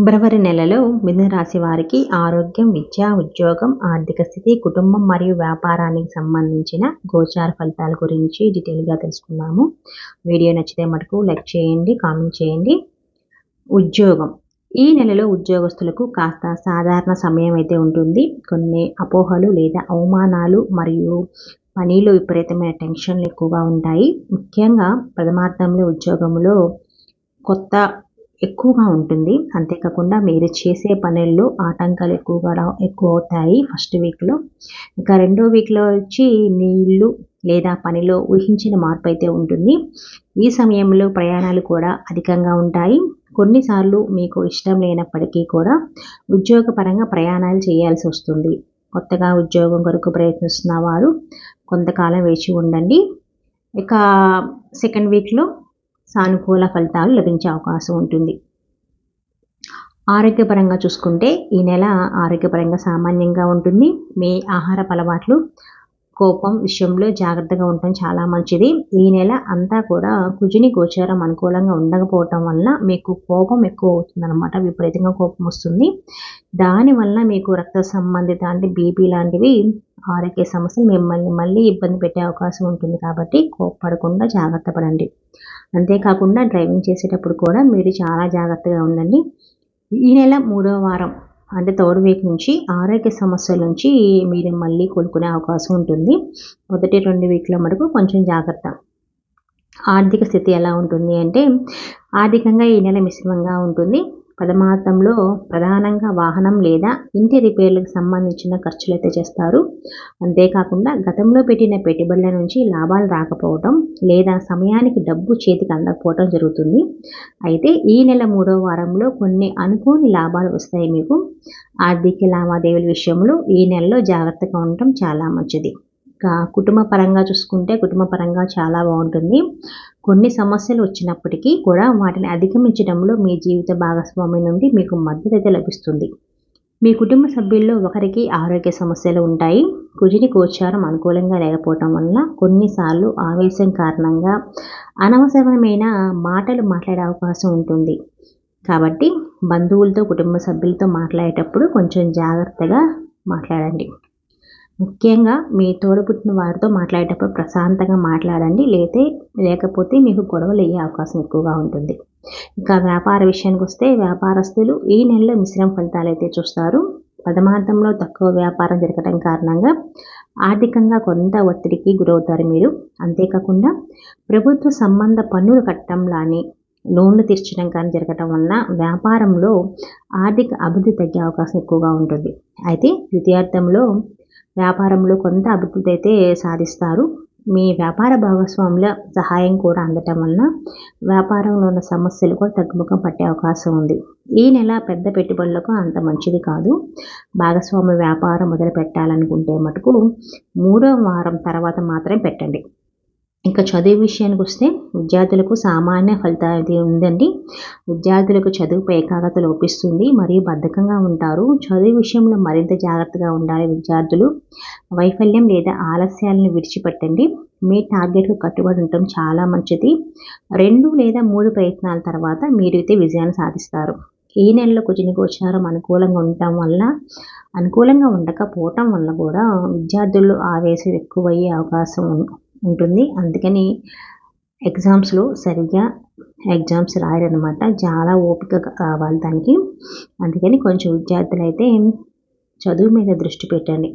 ఫిబ్రవరి నెలలో మిథునరాశి వారికి ఆరోగ్యం విద్య ఉద్యోగం ఆర్థిక స్థితి కుటుంబం మరియు వ్యాపారానికి సంబంధించిన గోచార ఫలితాల గురించి డీటెయిల్గా తెలుసుకున్నాము. వీడియో నచ్చితే మటుకు లైక్ చేయండి కామెంట్ చేయండి. ఉద్యోగం. ఈ నెలలో ఉద్యోగస్తులకు కాస్త సాధారణ సమయం అయితే ఉంటుంది. కొన్ని అపోహలు లేదా అవమానాలు మరియు పనిలో విపరీతమైన టెన్షన్లు ఎక్కువగా ఉంటాయి. ముఖ్యంగా ప్రథమార్థంలో ఉద్యోగంలో కొత్త ఎక్కువగా ఉంటుంది. అంతేకాకుండా మీరు చేసే పనుల్లో ఆటంకాలు ఎక్కువగా ఎక్కువ అవుతాయి ఫస్ట్ వీక్లో. ఇంకా రెండో వీక్లో వచ్చి నీళ్ళు లేదా పనిలో ఊహించిన మార్పు అయితే ఉంటుంది. ఈ సమయంలో ప్రయాణాలు కూడా అధికంగా ఉంటాయి. కొన్నిసార్లు మీకు ఇష్టం లేనప్పటికీ కూడా ఉద్యోగపరంగా ప్రయాణాలు చేయాల్సి వస్తుంది. కొత్తగా ఉద్యోగం కొరకు ప్రయత్నిస్తున్న వారు కొంతకాలం వేచి ఉండండి. ఇక సెకండ్ వీక్లో సానుకూల ఫలితాలు లభించే అవకాశం ఉంటుంది. ఆరోగ్యపరంగా చూసుకుంటే ఈ నెల ఆరోగ్యపరంగా సామాన్యంగా ఉంటుంది. మీ ఆహార అలవాట్లు కోపం విషయంలో జాగ్రత్తగా ఉండటం చాలా మంచిది. ఈ నెల అంతా కూడా కుజుని గోచారం అనుకూలంగా ఉండకపోవటం వల్ల మీకు కోపం ఎక్కువ అవుతుంది అనమాట విపరీతంగా కోపం వస్తుంది. దానివల్ల మీకు రక్త సంబంధిత అంటే బీపీ లాంటివి ఆరోగ్య సమస్యలు మిమ్మల్ని మళ్ళీ ఇబ్బంది పెట్టే అవకాశం ఉంటుంది కాబట్టి కోప్పడకుండా జాగ్రత్త పడండి. అంతేకాకుండా డ్రైవింగ్ చేసేటప్పుడు కూడా మీరు చాలా జాగ్రత్తగా ఉండండి. ఈ నెల మూడవ వారం అంటే థర్డ్ వీక్ నుంచి ఆరోగ్య సమస్యల నుంచి మీరు మళ్ళీ కోలుకునే అవకాశం ఉంటుంది. మొదటి రెండు వీక్ల మటుకు కొంచెం జాగ్రత్త. ఆర్థిక స్థితి ఎలా ఉంటుంది అంటే ఆర్థికంగా ఈ నెల మిశ్రమంగా ఉంటుంది. పదమాతంలో ప్రధానంగా వాహనం లేదా ఇంటి రిపేర్లకు సంబంధించిన ఖర్చులు అయితే చేస్తారు. అంతేకాకుండా గతంలో పెట్టిన పెట్టుబడుల నుంచి లాభాలు రాకపోవటం లేదా సమయానికి డబ్బు చేతికి అందకపోవటం జరుగుతుంది. అయితే ఈ నెల మూడో వారంలో కొన్ని అనుకోని లాభాలు వస్తాయి మీకు. ఆర్థిక లావాదేవీల విషయంలో ఈ నెలలో జాగ్రత్తగా ఉండటం చాలా మంచిది. కుటుంబ పరంగా చూసుకుంటే కుటుంబ పరంగా చాలా బాగుంటుంది. కొన్ని సమస్యలు వచ్చినప్పటికీ కూడా వాటిని అధిగమించడంలో మీ జీవిత భాగస్వామి నుండి మీకు మద్దతు అయితే లభిస్తుంది. మీ కుటుంబ సభ్యుల్లో ఒకరికి ఆరోగ్య సమస్యలు ఉంటాయి. కుజిని గోచారం అనుకూలంగా లేకపోవటం వల్ల కొన్నిసార్లు ఆవేశం కారణంగా అనవసరమైన మాటలు మాట్లాడే అవకాశం ఉంటుంది. కాబట్టి బంధువులతో కుటుంబ సభ్యులతో మాట్లాడేటప్పుడు కొంచెం జాగ్రత్తగా మాట్లాడండి. ముఖ్యంగా మీ తోడబుట్టిన వారితో మాట్లాడేటప్పుడు ప్రశాంతంగా మాట్లాడండి. లేతే లేకపోతే మీకు గొడవలు అయ్యే అవకాశం ఎక్కువగా ఉంటుంది. ఇంకా వ్యాపార విషయానికి వస్తే వ్యాపారస్తులు ఈ నెలలో మిశ్రమ ఫలితాలు అయితే చూస్తారు. పదమార్థంలో తక్కువ వ్యాపారం జరగడం కారణంగా ఆర్థికంగా కొంత ఒత్తిడికి గురవుతారు మీరు. అంతేకాకుండా ప్రభుత్వ సంబంధ పన్నులు కట్టడంలాని లోన్లు తీర్చడం కానీ జరగటం వలన వ్యాపారంలో ఆర్థిక అభివృద్ధి తగ్గే అవకాశం ఎక్కువగా ఉంటుంది. అయితే ద్వితీయార్థంలో వ్యాపారంలో కొంత అభివృద్ధి అయితే సాధిస్తారు. మీ వ్యాపార భాగస్వాముల సహాయం కూడా అందటం వలన వ్యాపారంలో ఉన్న సమస్యలు కూడా తగ్గుముఖం పట్టే అవకాశం ఉంది. ఈ నెల పెద్ద పెట్టుబడులకు అంత మంచిది కాదు. భాగస్వామి వ్యాపారం మొదలు పెట్టాలనుకుంటే మటుకు మూడో వారం తర్వాత మాత్రమే పెట్టండి. ఇంకా చదువు విషయానికి వస్తే విద్యార్థులకు సామాన్య ఫలితం అది ఉందండి. విద్యార్థులకు చదువుపై ఏకాగ్రత లోపిస్తుంది మరియు బద్ధకంగా ఉంటారు. చదువు విషయంలో మరింత జాగ్రత్తగా ఉండాలి విద్యార్థులు. వైఫల్యం లేదా ఆలస్యాలను విడిచిపెట్టండి. మీ టార్గెట్కు కట్టుబడి ఉండటం చాలా మంచిది. రెండు లేదా మూడు ప్రయత్నాల తర్వాత మీరు అయితే విజయాన్ని సాధిస్తారు. ఈ నెలలో కొంచెం గోచారం అనుకూలంగా ఉండటం వల్ల అనుకూలంగా ఉండకపోవటం వల్ల కూడా విద్యార్థులు ఆవేశం ఎక్కువయ్యే అవకాశం ఉంటుంది. అందుకని ఎగ్జామ్స్లో సరిగ్గా ఎగ్జామ్స్ రాయరనమాట చాలా ఓపిక కావాలి దానికి. అందుకని కొంచెం విద్యార్థులు అయితే చదువు మీద దృష్టి పెట్టండి.